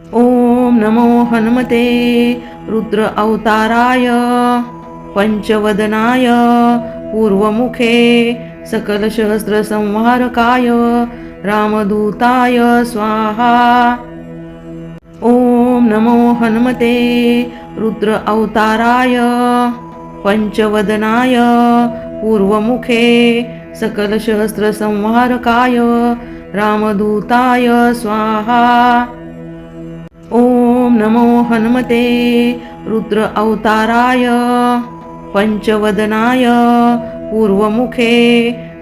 ॐ नमो हनुमते रुद्र अवताराय पञ्चवदनाय पूर्वमुखे सकलसहस्रसंहारकाय रामदूताय स्वाहा। ॐ नमो हनुमते रुद्र अवताराय पञ्चवदनाय पूर्वमुखे सकलसहस्रसंहारकाय रामदूताय स्वाहा। ॐ नमो हनुमते रुद्र अवताराय पञ्चवदनाय पूर्वमुखे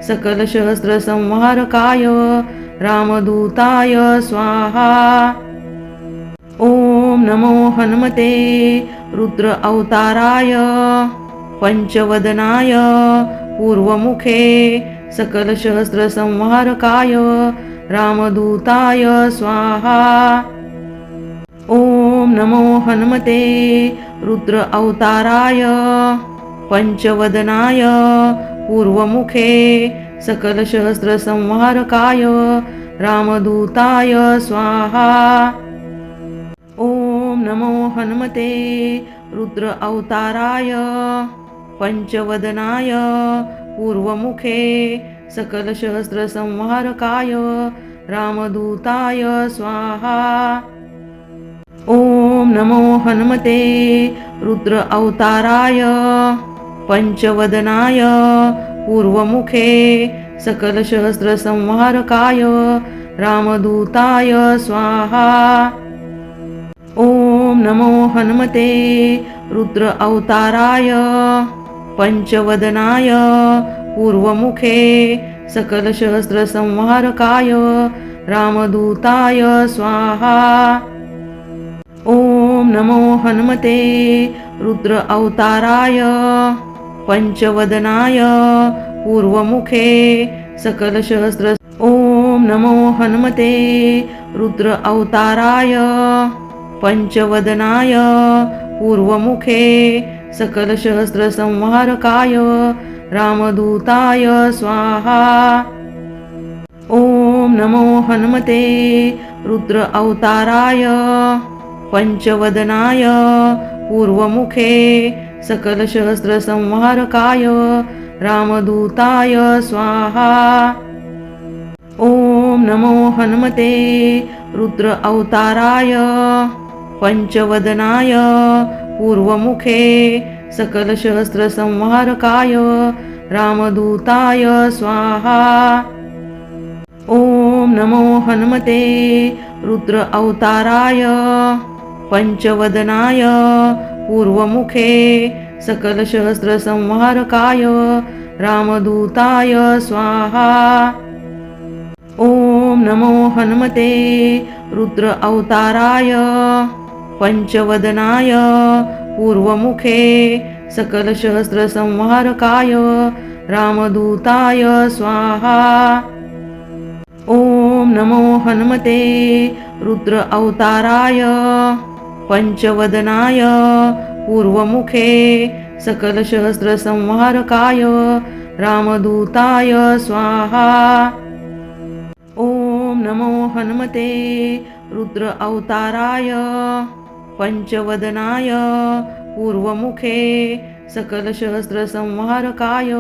सकलसहस्रसंहारकाय रामदूताय स्वाहा। ॐ नमो हनुमते रुद्र अवताराय पञ्चवदनाय पूर्वमुखे सकलसहस्रसंहारकाय रामदूताय स्वाहा। ॐ नमो हनुमते रुद्र अवताराय पञ्चवदनाय पूर्वमुखे सकलसहस्रसंहारकाय रामदूताय स्वाहा। ॐ नमो हनुमते रुद्र अवताराय पञ्चवदनाय पूर्वमुखे सकलसहस्रसंहारकाय रामदूताय स्वाहा। ॐ नमो हनुमते। रुद्र अवताराय पञ्चवदनाय पूर्वमुखे सकलसहस्रसंहारकाय रामदूताय स्वाहा। ॐ नमो हनुमते। रुद्र अवताराय पञ्चवदनाय पूर्वमुखे सकलसहस्रसंहारकाय रामदूताय स्वाहा। ॐ नमो हनुमते। रुद्र अवताराय पञ्चवदनाय पूर्वमुखे सकलसहस्र ॐ नमो हनुमते। रुद्र अवताराय पञ्चवदनाय पूर्वमुखे सकलसहस्रसंहारकाय रामदूताय स्वाहा। ॐ नमो हनुमते। रुद्र अवताराय। पञ्चवदनाय पूर्वमुखे सकलसहस्रसंहारकाय रामदूताय स्वाहा। ॐ नमो हनुमते रुद्र अवताराय पञ्चवदनाय पूर्वमुखे सकलसहस्रसंहारकाय रामदूताय स्वाहा। ॐ नमो हनुमते रुद्र अवताराय पञ्चवदनाय पूर्वमुखे सकलसहस्रसंहारकाय रामदूताय स्वाहा। ॐ नमो हनुमते रुद्र अवताराय पञ्चवदनाय पूर्वमुखे सकलसहस्रसंहारकाय रामदूताय स्वाहा। ॐ नमो हनुमते रुद्र अवताराय पञ्चवदनाय पूर्वमुखे सकलसहस्रसंहारकाय रामदूताय स्वाहा। ॐ नमो हनुमते रुद्र अवताराय पञ्चवदनाय पूर्वमुखे सकलसहस्रसंहारकाय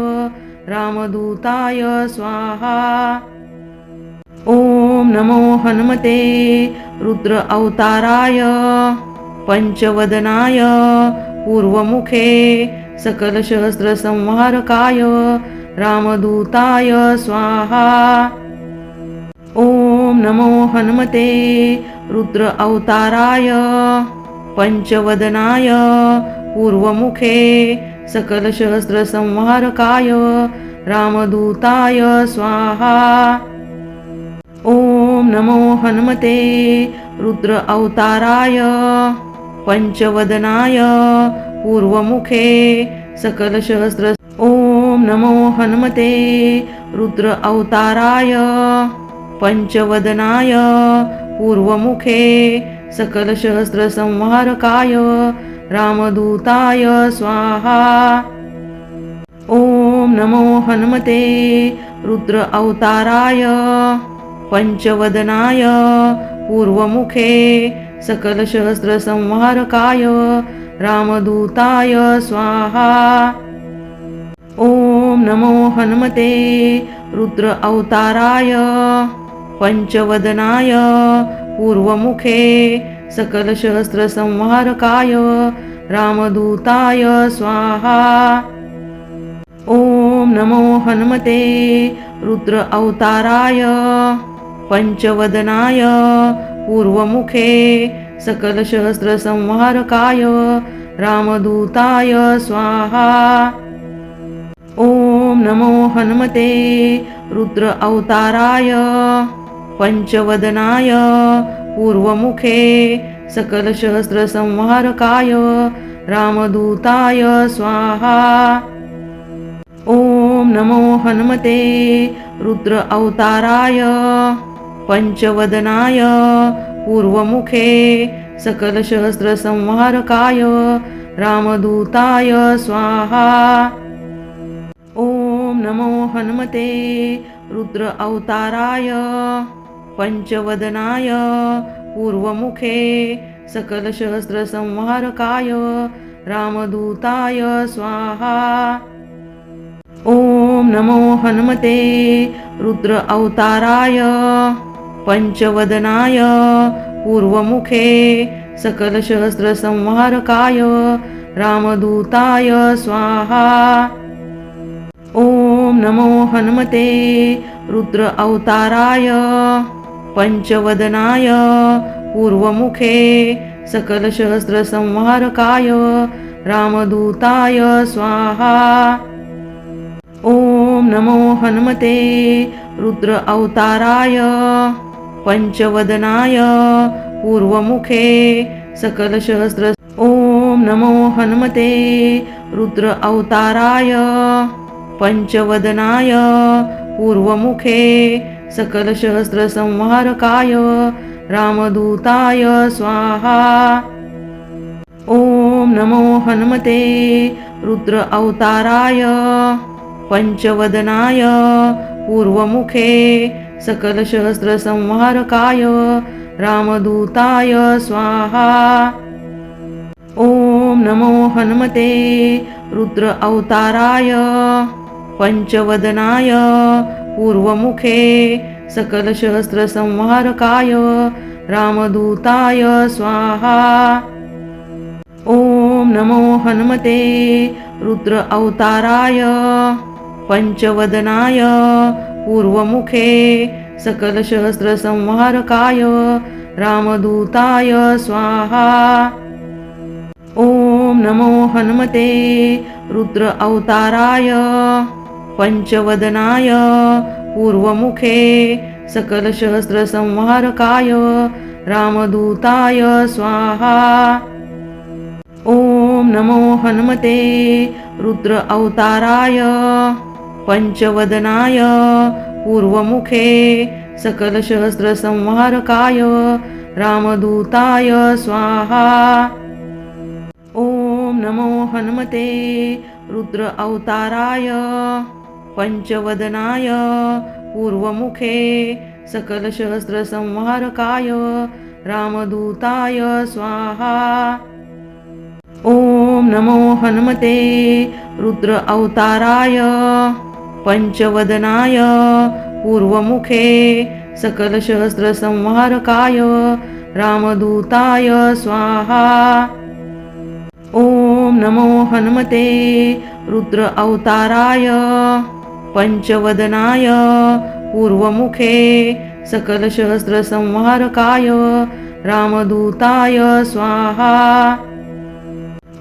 रामदूताय स्वाहा। ॐ नमो हनुमते रुद्र अवताराय। पञ्चवदनाय पूर्वमुखे सकलसहस्रसंहारकाय रामदूताय स्वाहा। ॐ नमो हनुमते रुद्र अवताराय पञ्चवदनाय पूर्वमुखे सकलसहस्रसंहारकाय रामदूताय स्वाहा। ॐ नमो हनुमते रुद्र अवताराय। पञ्चवदनाय पूर्वमुखे सकलसहस्र ॐ नमो हनुमते रुद्र अवताराय पञ्चवदनाय पूर्वमुखे सकलसहस्रसंहारकाय रामदूताय स्वाहा। ॐ नमो हनुमते रुद्र अवताराय पञ्चवदनाय पूर्वमुखे सकलसहस्रसंहारकाय रामदूताय स्वाहा। ॐ नमो हनुमते रुद्र अवताराय पञ्चवदनाय पूर्वमुखे सकलसहस्रसंहारकाय रामदूताय स्वाहा। ॐ नमो हनुमते रुद्र अवताराय पञ्चवदनाय पूर्वमुखे सकलसहस्रसंहारकाय रामदूताय स्वाहा। ॐ नमो हनुमते रुद्र अवताराय पञ्चवदनाय पूर्वमुखे सकलसहस्रसंहारकाय रामदूताय स्वाहा। ॐ नमो हनुमते रुद्र अवताराय। पञ्चवदनाय पूर्वमुखे सकलसहस्रसंहारकाय रामदूताय स्वाहा। ॐ नमो हनुमते रुद्र अवताराय पञ्चवदनाय पूर्वमुखे सकलसहस्रसंहारकाय रामदूताय स्वाहा। ॐ नमो हनुमते रुद्र अवताराय। पञ्चवदनाय पूर्वमुखे सकलसहस्रसंहारकाय रामदूताय स्वाहा। ॐ नमो हनुमते रुद्र अवताराय पञ्चवदनाय पूर्वमुखे सकलसहस्रसंहारकाय रामदूताय स्वाहा। ॐ नमो हनुमते रुद्र अवताराय। पञ्चवदनाय पूर्वमुखे सकलसहस्र ॐ नमो हनुमते रुद्र अवताराय पञ्चवदनाय पूर्वमुखे सकलसहस्रसंहारकाय रामदूताय स्वाहा। ॐ नमो हनुमते रुद्र अवताराय पञ्चवदनाय पूर्वमुखे सकलसहस्रसंहारकाय रामदूताय स्वाहा। ॐ नमो हनुमते रुद्र अवताराय पञ्चवदनाय पूर्वमुखे सकलसहस्रसंहारकाय रामदूताय स्वाहा। ॐ नमो हनुमते रुद्र अवताराय पञ्चवदनाय पूर्वमुखे सकलसहस्रसंहारकाय रामदूताय स्वाहा। ॐ नमो हनुमते रुद्र अवताराय पञ्चवदनाय पूर्वमुखे सकलसहस्रसंहारकाय रामदूताय स्वाहा। ॐ नमो हनुमते रुद्र अवताराय। पञ्चवदनाय पूर्वमुखे सकलसहस्रसंहारकाय रामदूताय स्वाहा। ॐ नमो हनुमते रुद्र अवताराय पञ्चवदनाय पूर्वमुखे सकलसहस्रसंहारकाय रामदूताय स्वाहा। ॐ नमो हनुमते रुद्र अवताराय। पञ्चवदनाय पूर्वमुखे सकलसहस्रसंहारकाय रामदूताय स्वाहा। ॐ नमो हनुमते रुद्र अवताराय पञ्चवदनाय पूर्वमुखे सकलसहस्रसंहारकाय रामदूताय स्वाहा।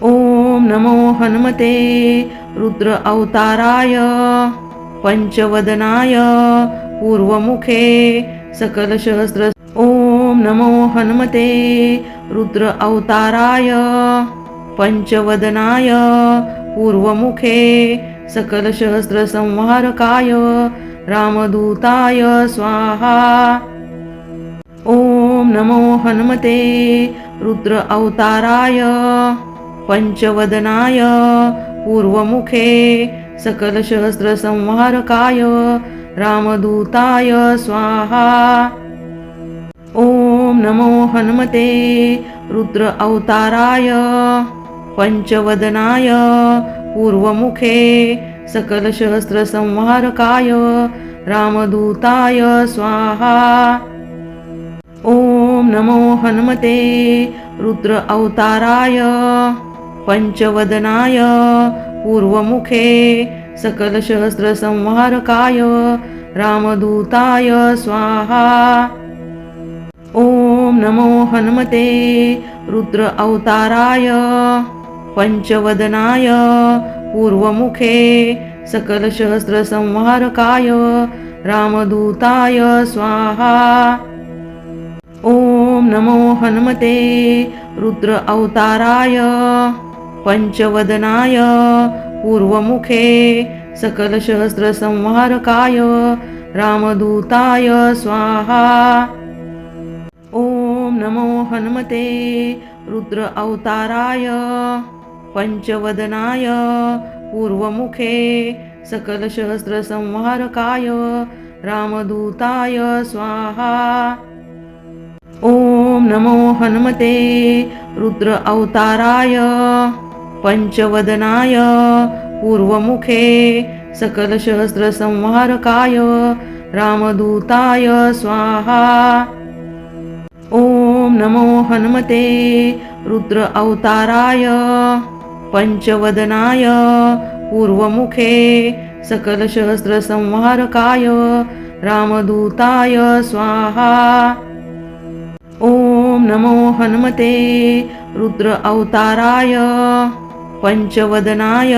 ॐ नमो हनुमते रुद्र अवताराय। पञ्चवदनाय पूर्वमुखे सकलसहस्र ॐ नमो हनुमते रुद्र अवताराय पञ्चवदनाय पूर्वमुखे सकलसहस्रसंहारकाय रामदूताय स्वाहा। ॐ नमो हनुमते रुद्र अवताराय पञ्चवदनाय पूर्वमुखे सकलसहस्रसंहारकाय रामदूताय स्वाहा। ॐ नमो हनुमते रुद्र अवताराय पञ्चवदनाय पूर्वमुखे सकलसहस्रसंहारकाय रामदूताय स्वाहा। ॐ नमो हनुमते रुद्र अवताराय पञ्चवदनाय पूर्वमुखे सकलसहस्रसंहारकाय रामदूताय स्वाहा। ॐ नमो हनुमते रुद्र अवताराय पञ्चवदनाय पूर्वमुखे सकलसहस्रसंहारकाय रामदूताय स्वाहा। ॐ नमो हनुमते रुद्र अवताराय। पञ्चवदनाय पूर्वमुखे सकलसहस्रसंहारकाय रामदूताय स्वाहा। ॐ नमो हनुमते रुद्र अवताराय पञ्चवदनाय पूर्वमुखे सकलसहस्रसंहारकाय रामदूताय स्वाहा। ॐ नमो हनुमते रुद्र अवताराय। पञ्चवदनाय पूर्वमुखे सकलसहस्रसंहारकाय रामदूताय स्वाहा। ॐ नमो हनुमते रुद्र अवताराय पञ्चवदनाय पूर्वमुखे सकलसहस्रसंहारकाय रामदूताय स्वाहा। ॐ नमो हनुमते रुद्र अवताराय पञ्चवदनाय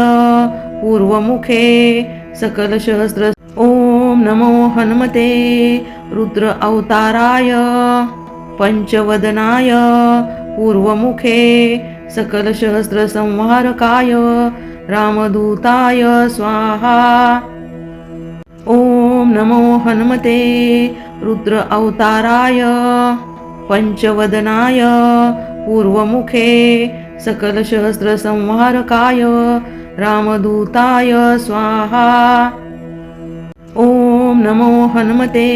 पूर्वमुखे सकलसहस्र ओम नमो हनुमते रुद्र अवताराय पञ्चवदनाय पूर्वमुखे सकलसहस्रसंहारकाय रामदूताय स्वाहा। ओम नमो हनुमते रुद्र अवताराय पञ्चवदनाय पूर्वमुखे सकलसहस्रसंहारकाय रामदूताय स्वाहा। ॐ नमो हनुमते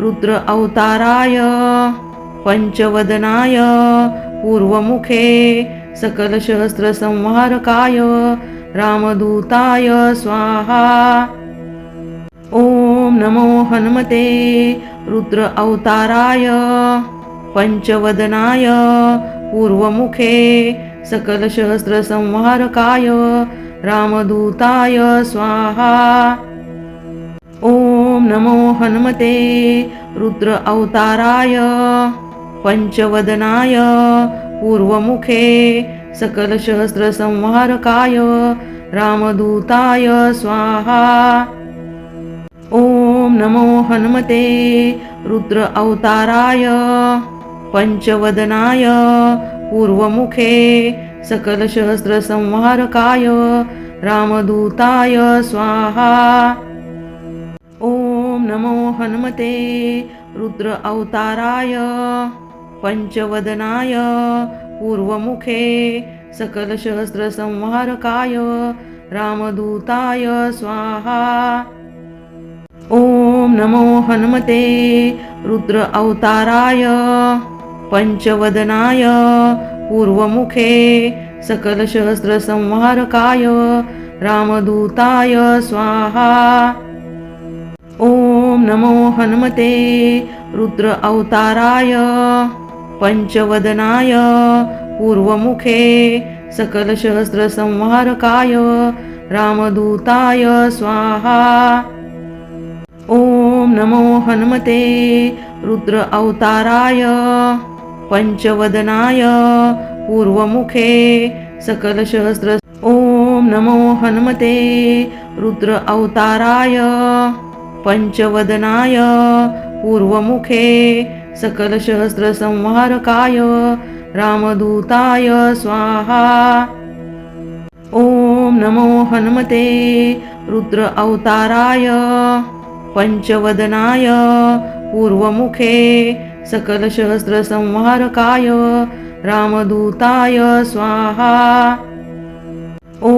रुद्र अवताराय पञ्चवदनाय पूर्वमुखे सकलसहस्रसंहारकाय रामदूताय स्वाहा। ॐ नमो हनुमते रुद्र अवताराय पञ्चवदनाय पूर्वमुखे सकलसहस्रसंहारकाय रामदूताय स्वाहा। ॐ नमो हनुमते रुद्र अवताराय पञ्चवदनाय पूर्वमुखे सकलसहस्रसंहारकाय रामदूताय स्वाहा। ॐ नमो हनुमते रुद्र अवताराय। पञ्चवदनाय पूर्वमुखे सकलसहस्रसंहारकाय रामदूताय स्वाहा। ॐ नमो हनुमते रुद्र अवताराय पञ्चवदनाय पूर्वमुखे सकलसहस्रसंहारकाय रामदूताय स्वाहा। ॐ नमो हनुमते रुद्र अवताराय पञ्चवदनाय पूर्वमुखे सकलसहस्रसंहारकाय रामदूताय स्वाहा। ॐ नमो हनुमते रुद्र अवताराय पञ्चवदनाय पूर्वमुखे सकलसहस्रसंहारकाय रामदूताय स्वाहा। ॐ नमो हनुमते रुद्र अवताराय पञ्चवदनाय पूर्वमुखे सकलसहस्र ॐ नमो हनुमते रुद्र अवताराय पञ्चवदनाय पूर्वमुखे सकलसहस्रसंहारकाय रामदूताय स्वाहा। ॐ नमो हनुमते रुद्र अवताराय पञ्चवदनाय पूर्वमुखे सकलसहस्रसंहारकाय रामदूताय स्वाहा। ॐ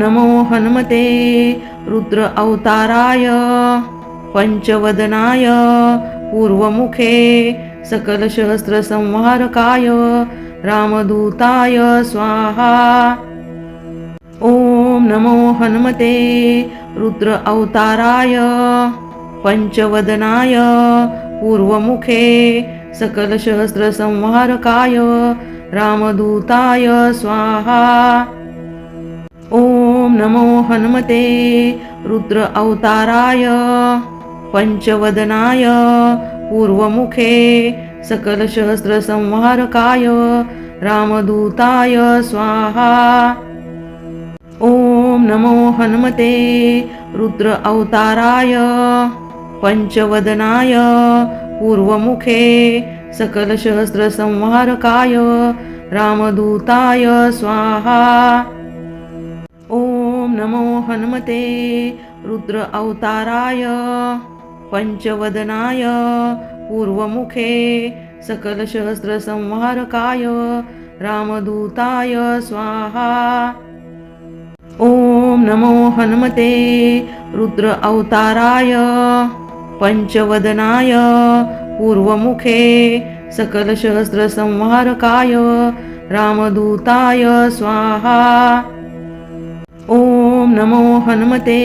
नमो हनुमते रुद्र अवताराय पञ्चवदनाय पूर्वमुखे सकलसहस्रसंहारकाय रामदूताय स्वाहा। ॐ नमो हनुमते रुद्र अवताराय पञ्चवदनाय पूर्वमुखे सकलसहस्रसंहारकाय रामदूताय स्वाहा। ॐ नमो हनुमते रुद्र अवताराय पञ्चवदनाय पूर्वमुखे सकलसहस्रसंहारकाय रामदूताय स्वाहा। ॐ नमो हनुमते रुद्र अवताराय। पञ्चवदनाय पूर्वमुखे सकलसहस्रसंहारकाय रामदूताय स्वाहा। ॐ नमो हनुमते रुद्र अवताराय पञ्चवदनाय पूर्वमुखे सकलसहस्रसंहारकाय रामदूताय स्वाहा। ॐ नमो हनुमते रुद्र अवताराय पञ्चवदनाय पूर्वमुखे सकलसहस्रसंहारकाय रामदूताय स्वाहा। ॐ नमो हनुमते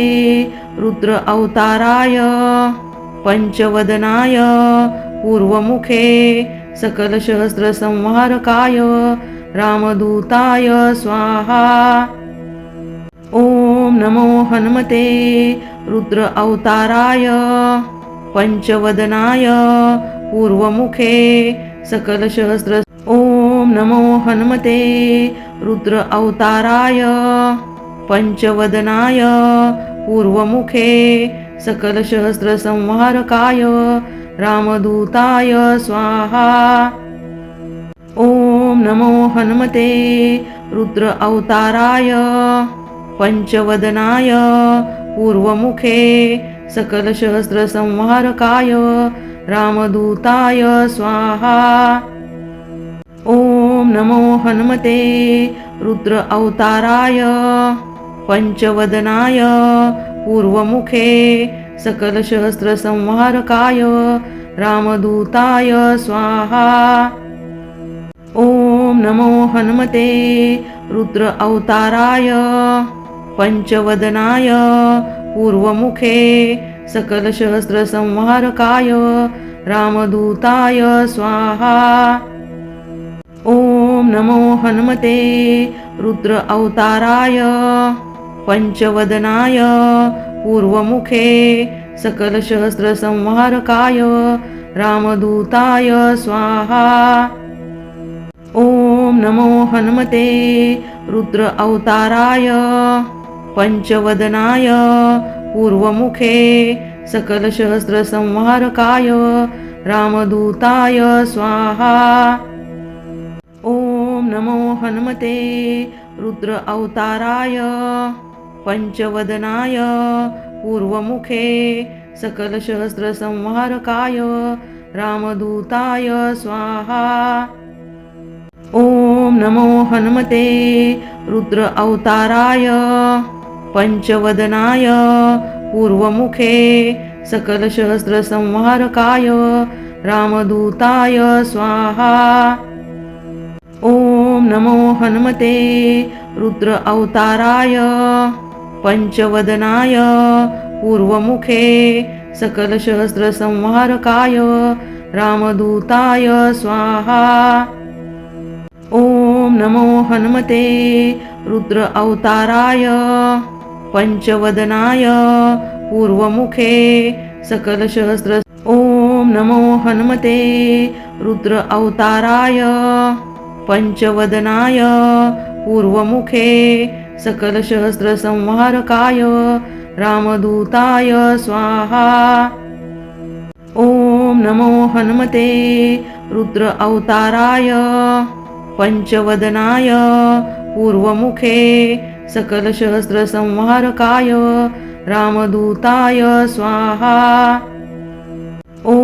रुद्र अवताराय पञ्चवदनाय पूर्वमुखे सकलसहस्रसंहारकाय रामदूताय स्वाहा। ॐ नमो हनुमते रुद्र अवताराय पञ्चवदनाय पूर्वमुखे सकलसहस्र ॐ नमो हनुमते रुद्र अवताराय पञ्चवदनाय पूर्वमुखे सकलसहस्रसंहारकाय रामदूताय स्वाहा। ॐ नमो हनुमते रुद्र अवताराय पञ्चवदनाय पूर्वमुखे सकलसहस्रसंहारकाय रामदूताय स्वाहा। ॐ नमो हनुमते रुद्र अवताराय पञ्चवदनाय पूर्वमुखे सकलसहस्रसंहारकाय रामदूताय स्वाहा। ॐ नमो हनुमते रुद्र अवताराय पञ्चवदनाय पूर्वमुखे सकलसहस्रसंहारकाय रामदूताय स्वाहा। ॐ नमो हनुमते रुद्र अवताराय पञ्चवदनाय पूर्वमुखे सकलसहस्रसंहारकाय रामदूताय स्वाहा। ॐ नमो हनुमते रुद्र अवताराय। पञ्चवदनाय पूर्वमुखे सकलसहस्रसंहारकाय रामदूताय स्वाहा। ॐ नमो हनुमते रुद्र अवताराय पञ्चवदनाय पूर्वमुखे सकलसहस्रसंहारकाय रामदूताय स्वाहा। ॐ नमो हनुमते रुद्र अवताराय पञ्चवदनाय पूर्वमुखे सकलसहस्रसंहारकाय रामदूताय स्वाहा। ॐ नमो हनुमते रुद्र अवताराय पञ्चवदनाय पूर्वमुखे सकलसहस्रसंहारकाय रामदूताय स्वाहा। ॐ नमो हनुमते रुद्र अवताराय पञ्चवदनाय पूर्वमुखे सकलसहस्र ओम नमो हनुमते रुद्र अवताराय पञ्चवदनाय पूर्वमुखे सकलसहस्रसंहारकाय रामदूताय स्वाहा। ॐ नमो हनुमते रुद्र अवताराय पञ्चवदनाय पूर्वमुखे सकलसहस्रसंहारकाय रामदूताय स्वाहा। ॐ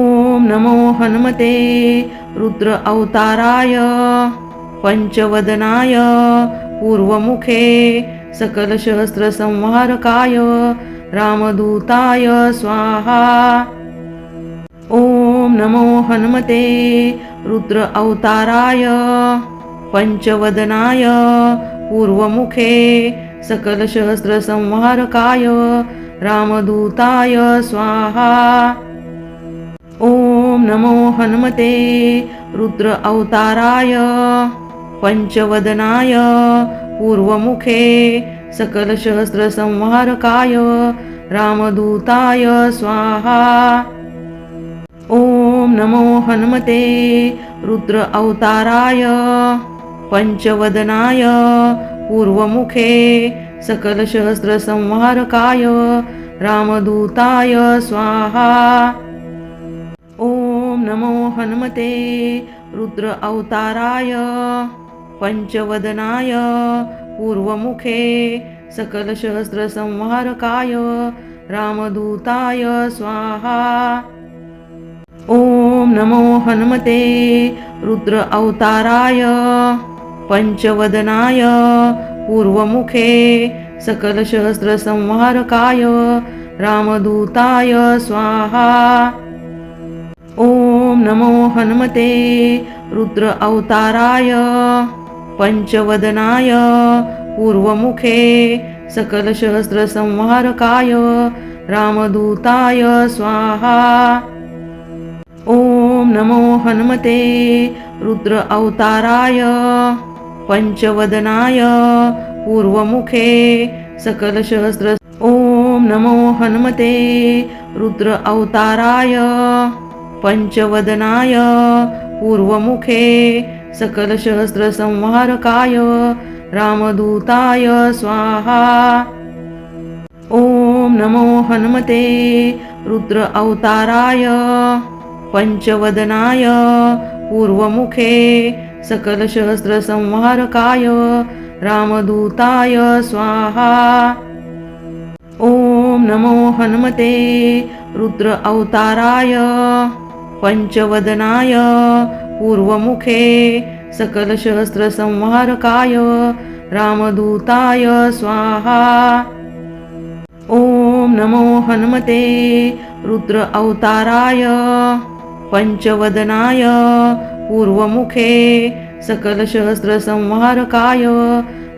नमो हनुमते रुद्र अवताराय पञ्चवदनाय पूर्वमुखे सकलसहस्रसंहारकाय रामदूताय स्वाहा। ॐ ॐ नमो हनुमते रुद्र अवताराय पञ्चवदनाय पूर्वमुखे सकलसहस्रसंहारकाय रामदूताय स्वाहा। ॐ नमो हनुमते रुद्र अवताराय पञ्चवदनाय पूर्वमुखे सकलसहस्रसंहारकाय रामदूताय स्वाहा। ॐ नमो हनुमते रुद्र अवताराय। पञ्चवदनाय पूर्वमुखे सकलसहस्रसंहारकाय रामदूताय स्वाहा। ॐ नमो हनुमते रुद्र अवताराय पञ्चवदनाय पूर्वमुखे सकलसहस्रसंहारकाय रामदूताय स्वाहा। ॐ नमो हनुमते रुद्र अवताराय पञ्चवदनाय पूर्वमुखे सकलसहस्रसंहारकाय रामदूताय स्वाहा। ॐ नमो हनुमते रुद्र अवताराय पञ्चवदनाय पूर्वमुखे सकलसहस्रसंहारकाय रामदूताय स्वाहा। ॐ नमो हनुमते रुद्र अवताराय पञ्चवदनाय पूर्वमुखे सकलसहस्र ॐ नमो हनुमते रुद्र अवताराय पञ्चवदनाय पूर्वमुखे सकलसहस्रसंहारकाय रामदूताय स्वाहा। ॐ नमो हनुमते रुद्र अवताराय पञ्चवदनाय पूर्वमुखे सकलसहस्रसंहारकाय रामदूताय स्वाहा। ॐ नमो हनुमते रुद्र अवताराय पञ्चवदनाय पूर्वमुखे सकलसहस्रसंहारकाय रामदूताय स्वाहा। ॐ नमो हनुमते रुद्र अवताराय पञ्चवदनाय पूर्वमुखे सकलसहस्रसंहारकाय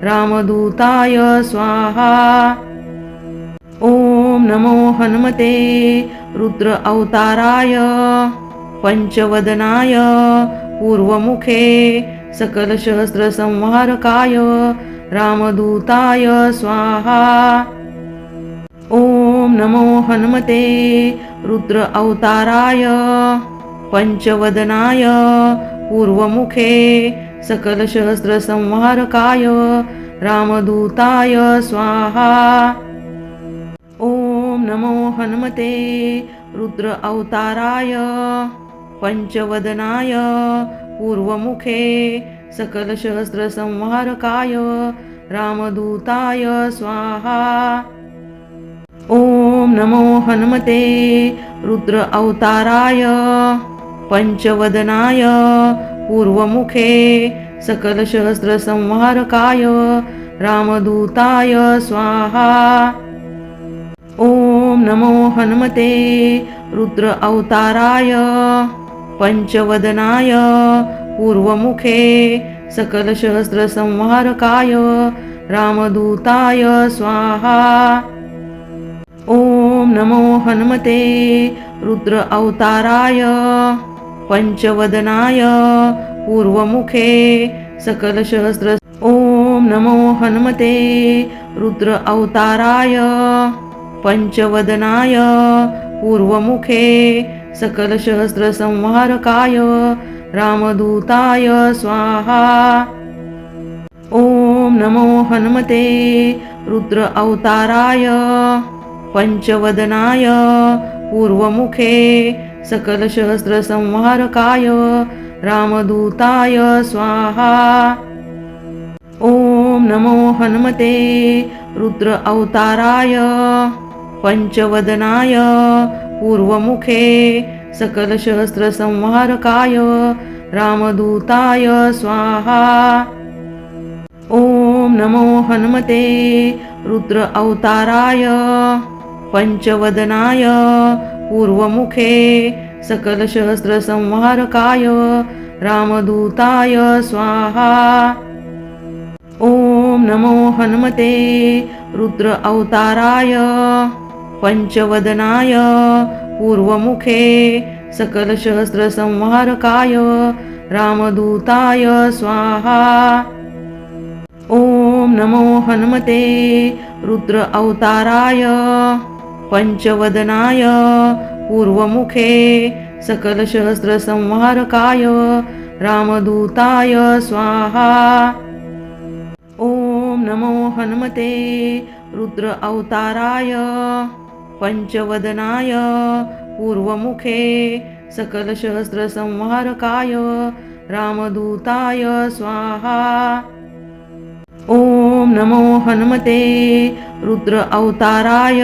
रामदूताय स्वाहा। ॐ नमो हनुमते रुद्र अवताराय पञ्चवदनाय पूर्वमुखे सकलसहस्रसंहारकाय रामदूताय स्वाहा। ॐ नमो हनुमते रुद्र अवताराय। पञ्चवदनाय पूर्वमुखे सकलसहस्रसंहारकाय रामदूताय स्वाहा। ॐ नमो हनुमते रुद्र अवताराय पञ्चवदनाय पूर्वमुखे सकलसहस्रसंहारकाय रामदूताय स्वाहा। ॐ नमो हनुमते रुद्र अवताराय पञ्चवदनाय पूर्वमुखे सकलसहस्रसंहारकाय रामदूताय स्वाहा। ॐ नमो हनुमते रुद्र अवताराय पञ्चवदनाय पूर्वमुखे सकलसहस्रसंहारकाय रामदूताय स्वाहा। ॐ नमो हनुमते रुद्र अवताराय पञ्चवदनाय पूर्वमुखे सकलशहस्र ॐ नमो हनुमते रुद्र अवताराय पञ्चवदनाय पूर्वमुखे सकलसहस्रसंहारकाय रामदूताय स्वाहा। ॐ नमो हनुमते रुद्र अवताराय पञ्चवदनाय पूर्वमुखे सकलसहस्रसंहारकाय रामदूताय स्वाहा। ॐ नमो हनुमते रुद्र अवताराय पञ्चवदनाय पूर्वमुखे सकलसहस्रसंहारकाय रामदूताय स्वाहा। ॐ नमो हनुमते रुद्र अवताराय पञ्चवदनाय पूर्वमुखे सकलसहस्रसंहारकाय रामदूताय स्वाहा। ॐ नमो हनुमते रुद्र अवताराय पञ्चवदनाय पूर्वमुखे सकलसहस्रसंहारकाय रामदूताय स्वाहा। ॐ नमो हनुमते रुद्र अवताराय। पञ्चवदनाय पूर्वमुखे सकलसहस्रसंहारकाय रामदूताय स्वाहा। ॐ नमो हनुमते रुद्र अवताराय पञ्चवदनाय पूर्वमुखे सकलसहस्रसंहारकाय रामदूताय स्वाहा। ॐ नमो हनुमते रुद्र अवताराय।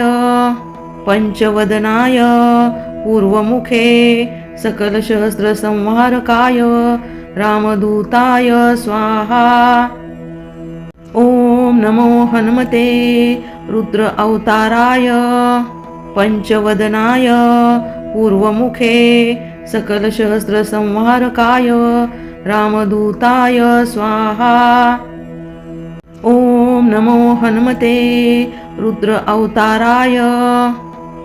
पञ्चवदनाय पूर्वमुखे सकलसहस्रसंहारकाय रामदूताय स्वाहा। ॐ नमो हनुमते रुद्र अवताराय पञ्चवदनाय पूर्वमुखे सकलसहस्रसंहारकाय रामदूताय स्वाहा। ॐ नमो हनुमते रुद्र अवताराय।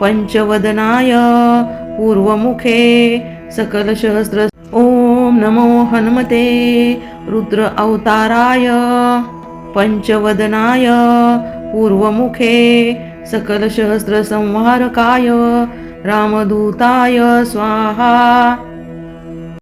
पञ्चवदनाय पूर्वमुखे सकलशहस्र ॐ नमो हनुमते। रुद्र अवताराय। पञ्चवदनाय पूर्वमुखे सकलसहस्रसंहारकाय रामदूताय स्वाहा।